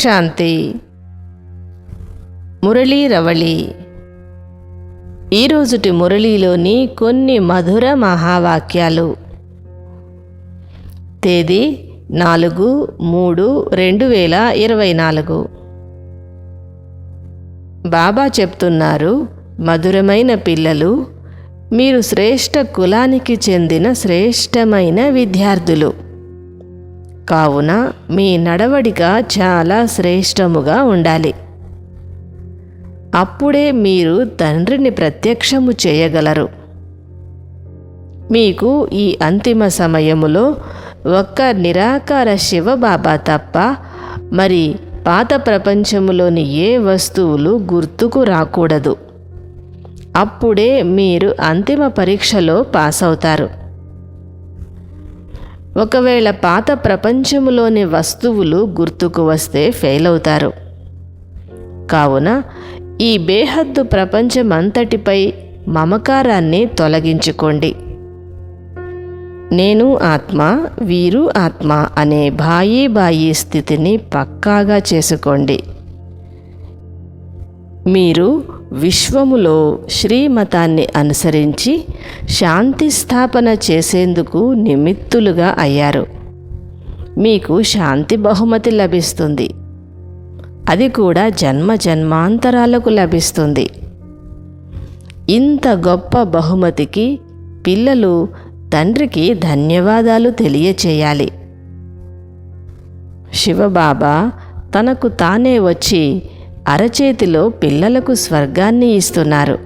శాంతి మురళీ రవళి. ఈరోజుటి మురళీలోని కొన్ని మధుర మహావాక్యాలు. తేదీ నాలుగు మూడు రెండు వేల ఇరవై నాలుగు. బాబా చెప్తున్నారు మధురమైన పిల్లలు మీరు శ్రేష్ఠ కులానికి చెందిన శ్రేష్టమైన విద్యార్థులు. కావున మీ నడవడిక చాలా శ్రేష్టముగా ఉండాలి. అప్పుడే మీరు తండ్రిని ప్రత్యక్షము చేయగలరు. మీకు ఈ అంతిమ సమయములో ఒక్క నిరాకార శివబాబా తప్ప మరి పాత ప్రపంచములోని ఏ వస్తువులు గుర్తుకు రాకూడదు. అప్పుడే మీరు అంతిమ పరీక్షలో పాస్ అవుతారు ఒకవేళ పాత ప్రపంచములోని వస్తువులు గుర్తుకు వస్తే ఫెయిల్ అవుతారు కావున ఈ బేహద్దు ప్రపంచమంతటిపై మమకారాన్ని తొలగించుకోండి. నేను ఆత్మ వీరు ఆత్మ అనే బాయి బాయి స్థితిని పక్కాగా చేసుకోండి. మీరు విశ్వములో శ్రీమతాన్ని అనుసరించి శాంతి స్థాపన చేసేందుకు నిమిత్తులుగా అయ్యారు. మీకు శాంతి బహుమతి లభిస్తుంది. అది కూడా జన్మ జన్మాంతరాలకు లభిస్తుంది. ఇంత గొప్ప బహుమతికి పిల్లలు తండ్రికి ధన్యవాదాలు తెలియచేయాలి. శివబాబా తనకు తానే వచ్చి అరచేతిలో పిల్లలకు స్వర్గాన్ని ఇస్తున్నారు.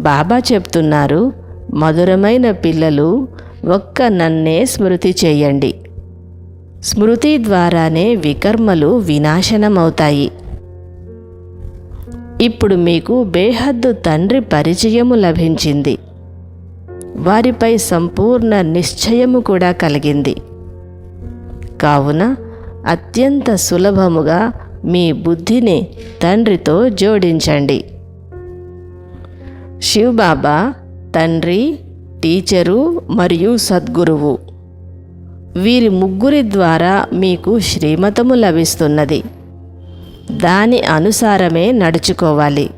బాబా చెప్తున్నారు మధురమైన పిల్లలు ఒక్క నన్నే స్మృతి చేయండి. స్మృతి ద్వారానే వికర్మలు వినాశనమవుతాయి. ఇప్పుడు మీకు బేహద్దు తండ్రి పరిచయము లభించింది. వారిపై సంపూర్ణ నిశ్చయము కూడా కలిగింది. కావున అత్యంత సులభముగా మీ బుద్ధిని తండ్రితో జోడించండి. శివబాబా తండ్రి టీచరు మరియు సద్గురువు. వీరి ముగ్గురి ద్వారా మీకు శ్రీమతము లభిస్తున్నది. దాని అనుసారమే నడుచుకోవాలి.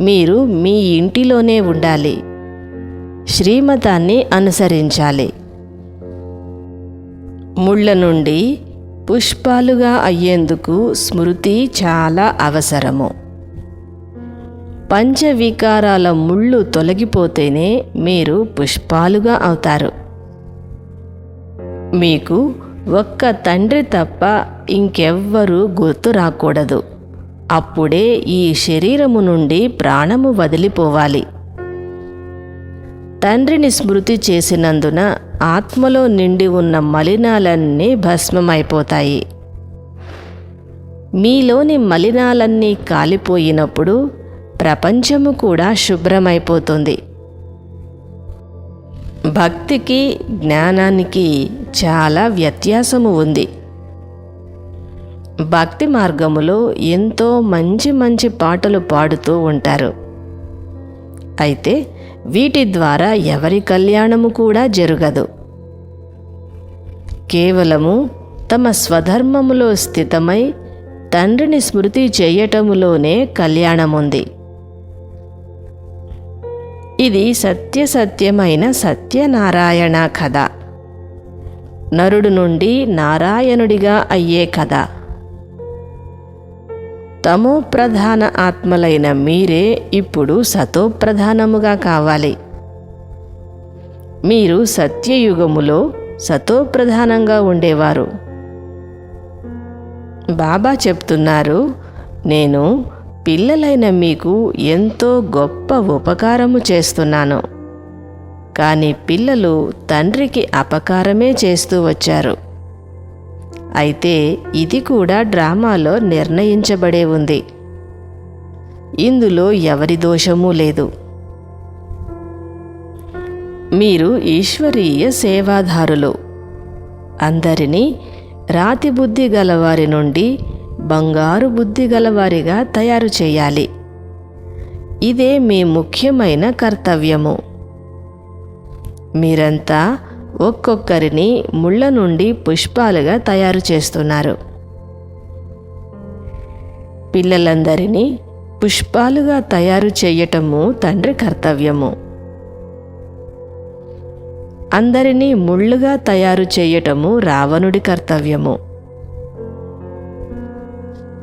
మీరు మీ ఇంటిలోనే ఉండాలి. శ్రీమతాన్ని అనుసరించాలి. ముళ్ళ నుండి పుష్పాలుగా అయ్యేందుకు స్మృతి చాలా అవసరము. పంచవికారాల ముళ్ళు తొలగిపోతేనే మీరు పుష్పాలుగా అవుతారు. మీకు ఒక్క తండ్రి తప్ప ఇంకెవ్వరూ గుర్తు రాకూడదు. అప్పుడే ఈ శరీరము నుండి ప్రాణము వదిలిపోవాలి. తండ్రిని స్మృతి చేసినందున ఆత్మలో నిండి ఉన్న మలినాలన్నీ భస్మమైపోతాయి. మీలోని మలినాలన్నీ కాలిపోయినప్పుడు ప్రపంచము కూడా శుభ్రమైపోతుంది. భక్తికి జ్ఞానానికి చాలా వ్యత్యాసము ఉంది. భక్తి మార్గములో ఎంతో మంచి మంచి పాటలు పాడుతూ ఉంటారు. అయితే వీటి ద్వారా ఎవరి కళ్యాణము కూడా జరగదు. కేవలము తమ స్వధర్మములో స్థితమై తండ్రిని స్మృతి చేయటములోనే కళ్యాణముంది. ఇది సత్యసత్యమైన సత్యనారాయణ కథ. నరుడు నుండి నారాయణుడిగా అయ్యే కథ. తమో ప్రధాన ఆత్మలైన మీరే ఇప్పుడు సతోప్రధానముగా కావాలి. మీరు సత్యయుగములో సతోప్రధానంగా ఉండేవారు. బాబా చెప్తున్నారు నేను పిల్లలైన మీకు ఎంతో గొప్ప ఉపకారము చేస్తున్నాను. కానీ పిల్లలు తండ్రికి అపకారమే చేస్తూ వచ్చారు. అయితే ఇది కూడా డ్రామాలో నిర్ణయించబడే ఉంది. ఇందులో ఎవరి దోషమూ లేదు. మీరు ఈశ్వరీయ సేవాదారులు అందరినీ రాతి బుద్ధి గలవారి నుండి బంగారు బుద్ధి గలవారిగా తయారు చేయాలి. ఇదే మీ ముఖ్యమైన కర్తవ్యము. మీరంతా ఒక్కొక్కరిని ముళ్ళ నుండి పుష్పాలుగా తయారు చేస్తున్నారు. పిల్లలందరినీ పుష్పాలుగా తయారు చేయటము తండ్రి కర్తవ్యము. అందరినీ ముళ్ళుగా తయారు చేయటము రావణుడి కర్తవ్యము.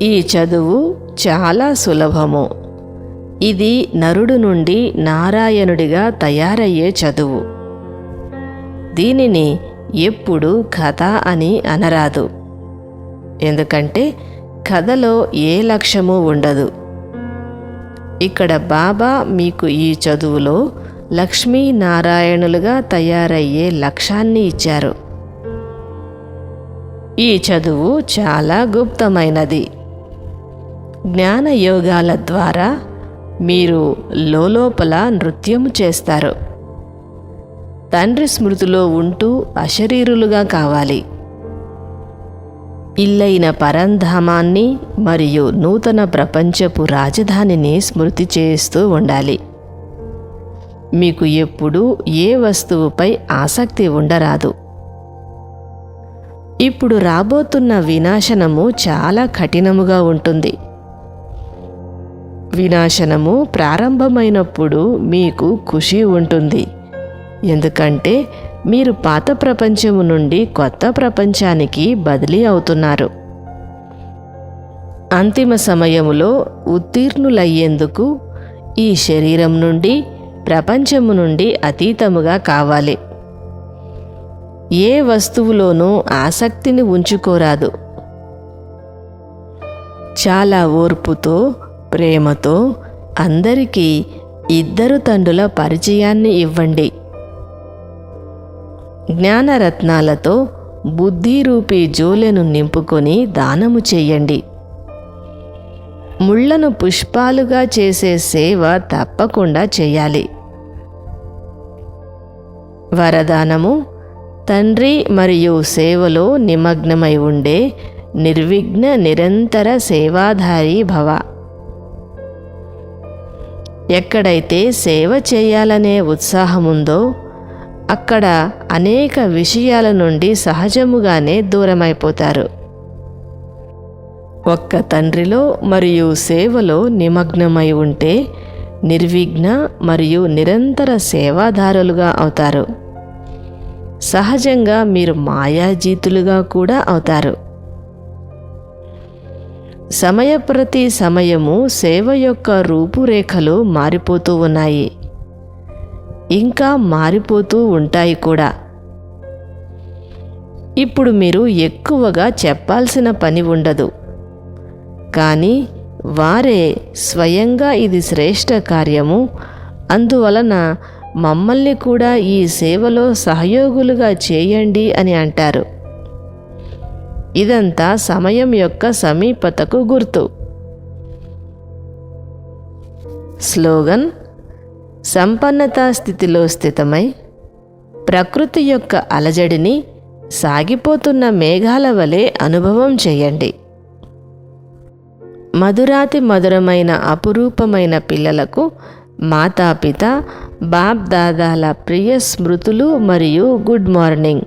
ఈ చదువు చాలా సులభము. ఇది నరుడు నుండి నారాయణుడిగా తయారయ్యే చదువు. దీనిని ఎప్పుడు కథ అని అనరాదు. ఎందుకంటే కథలో ఏ లక్ష్యము ఉండదు. ఇక్కడ బాబా మీకు ఈ చదువులో లక్ష్మీనారాయణులుగా తయారయ్యే లక్ష్యాన్ని ఇచ్చారు. ఈ చదువు చాలా గుప్తమైనది. జ్ఞాన యోగాల ద్వారా మీరు లోపల నృత్యము చేస్తారు. తండ్రి స్మృతిలో ఉంటూ అశరీరులుగా కావాలి. ఇల్లైన పరంధామాన్ని మరియు నూతన ప్రపంచపు రాజధానిని స్మృతి చేస్తూ ఉండాలి. మీకు ఎప్పుడూ ఏ వస్తువుపై ఆసక్తి ఉండరాదు. ఇప్పుడు రాబోతున్న వినాశనము చాలా కఠినముగా ఉంటుంది. వినాశనము ప్రారంభమైనప్పుడు మీకు ఖుషి ఉంటుంది. ఎందుకంటే మీరు పాత ప్రపంచము నుండి కొత్త ప్రపంచానికి బదిలీ అవుతున్నారు. అంతిమ సమయములో ఉత్తీర్ణులయ్యేందుకు ఈ శరీరం నుండి ప్రపంచము నుండి అతీతముగా కావాలి. ఏ వస్తువులోనూ ఆసక్తిని ఉంచుకోరాదు. చాలా ఓర్పుతో ప్రేమతో అందరికీ ఇద్దరు తండ్రుల పరిచయాన్ని ఇవ్వండి. జ్ఞానరత్నాలతో బుద్ధిరూపి జోలెను నింపుకొని దానము చెయ్యండి ముళ్ళను పుష్పాలుగా చేసే సేవ తప్పకుండా చేయాలి. వరదానము తండ్రి మరియు సేవలో నిమగ్నమై ఉండే నిర్విఘ్న నిరంతర సేవాధారి భవ. ఎక్కడైతే సేవ చేయాలనే ఉత్సాహముందో అక్కడ అనేక విషయాల నుండి సహజముగానే దూరమైపోతారు. ఒక్క తండ్రిలో మరియు సేవలో నిమగ్నమై ఉంటే నిర్విఘ్న మరియు నిరంతర సేవాదారులుగా అవుతారు. సహజంగా మీరు మాయాజీతులుగా కూడా అవుతారు. సమయప్రతి సమయము సేవ యొక్క రూపురేఖలు మారిపోతూ ఉన్నాయి. ఇంకా మారిపోతూ ఉంటాయి కూడా. ఇప్పుడు మీరు ఎక్కువగా చెప్పాల్సిన పని ఉండదు. కానీ వారే స్వయంగా ఇది శ్రేష్ఠ కార్యము. అందువలన మమ్మల్ని కూడా ఈ సేవలో సహయోగులుగా చేయండి అని అంటారు. ఇదంతా సమయం యొక్క సమీపతకు గుర్తు. స్లోగన్ సంపన్నతా స్థితిలో స్థితమై ప్రకృతి యొక్క అలజడిని సాగిపోతున్న మేఘాల వలె అనుభవం చేయండి. మధురాతి మధురమైన అపురూపమైన పిల్లలకు మాతాపిత బాప్ దాదాల ప్రియ స్మృతులు మరియు గుడ్ మార్నింగ్.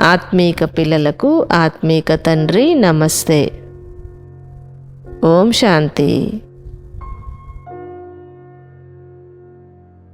ఆత్మీక పిల్లలకు ఆత్మీక తండ్రి నమస్తే. ఓం శాంతి.